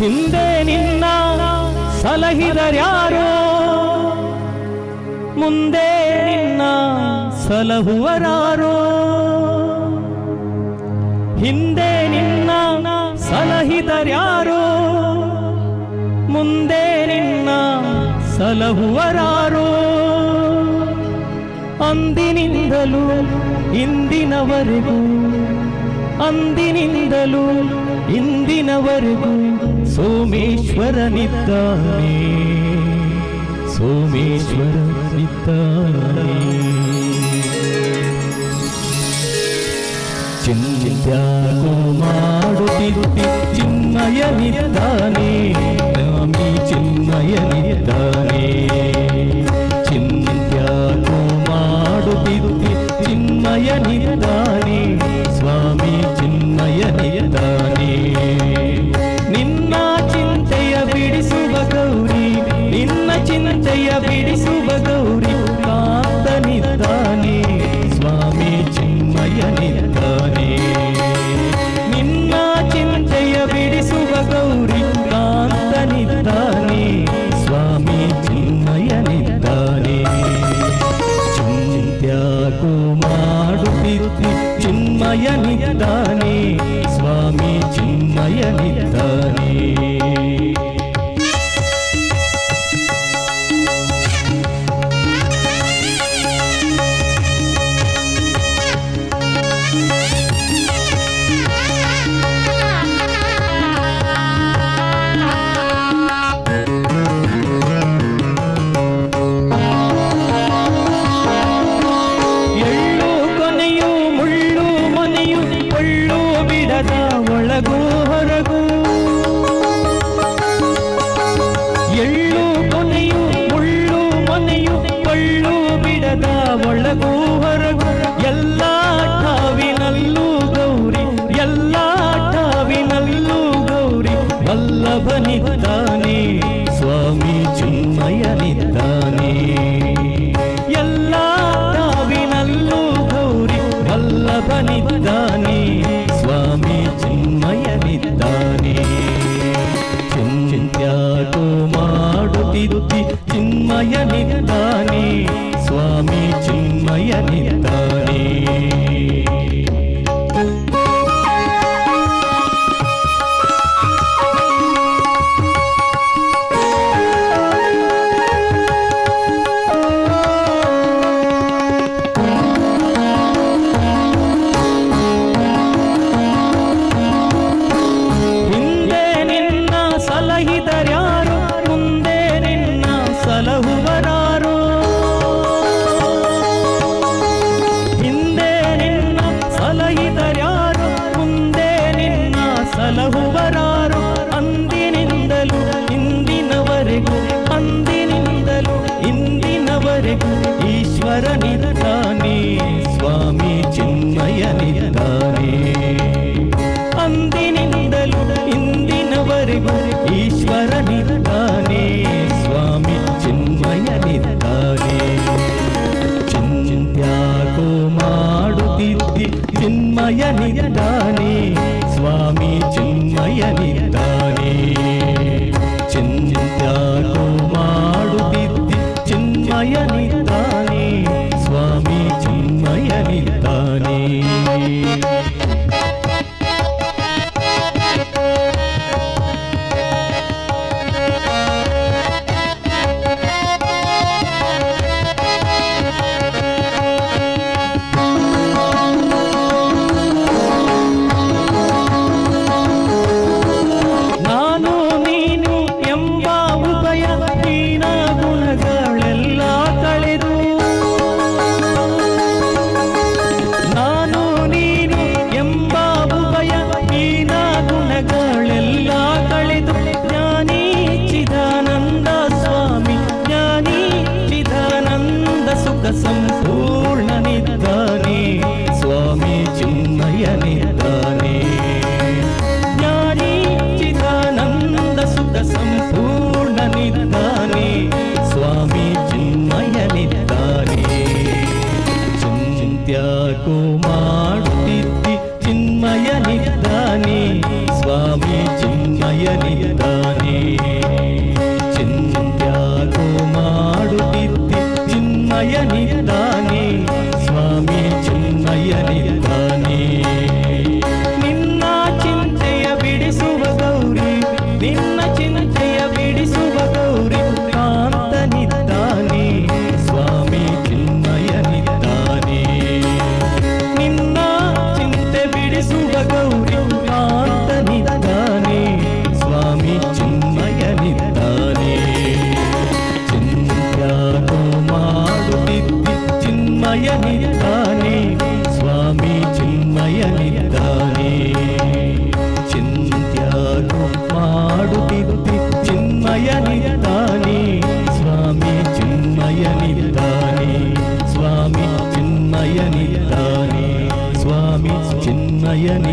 ಹಿಂದೆ ನಿನ್ನ ಸಲಹಿದರ್ಯಾರೋ. ಮುಂದೆ ನಿನ್ನ ಸಲಹುವರಾರೋ. ಹಿಂದೆ ನಿನ್ನ ಸಲಹಿದರ್ಯಾರೋ. ಮುಂದೆ ನಿನ್ನ ಸಲಹುವರಾರೋ. ಅಂದಿನಿಂದಲೂ ಇಂದಿನವರೆಗೂ ಅಂದಿನಿಂದಲೂ ಇಂದಿನವರೆಗೂ ಸೋಮೇಶ್ವರನಿದ್ದಾನೆ ಸೋಮೇಶ್ವರನಿದ್ದಾನೆ ಚಿಂತ್ಯಾಗೋ ಮಾಡುತ್ತಿರುತ್ತಿ ಚಿನ್ಮಯನಿದ್ದಾನೆ ಸ್ವಾಮಿ ಚಿನ್ಮಯನಿದ್ದಾನೆ ಚಿಂತ್ಯಾಗೋ ಮಾಡುತ್ತಿರುತ್ತಿ ಚಿನ್ಮಯನಿದ್ದಾನೆ ಚಿನ್ಮಯನಿದ್ದಾನೆ ವಲ್ಲಭನಿದ್ದಾನೆ ಸ್ವಾಮಿ ಚಿನ್ಮಯನಿದ್ದಾನೆ. ಎಲ್ಲ ತಾವಿನಲ್ಲೂ ಗೌರಿ ವಲ್ಲಭನಿದ್ದಾನೆ ಸ್ವಾಮಿ ಚಿನ್ಮಯನಿದ್ದಾನೆ. ಚಿಂತ್ಯಾಟು ಮಾಡುತ್ತಿರುತ್ತಿ ಚಿನ್ಮಯನಿದ್ದಾನೆ ಸ್ವಾಮಿ ಚಿನ್ಮಯನಿದ್ದಾನೆ. నాకు ಮಾಡಿದ್ದಿ ಚಿನ್ಮಯನಿದ್ದಾನೆ ಸ್ವಾಮಿ ಚಿನ್ಮಯನಿದ್ದಾನೆ பயனே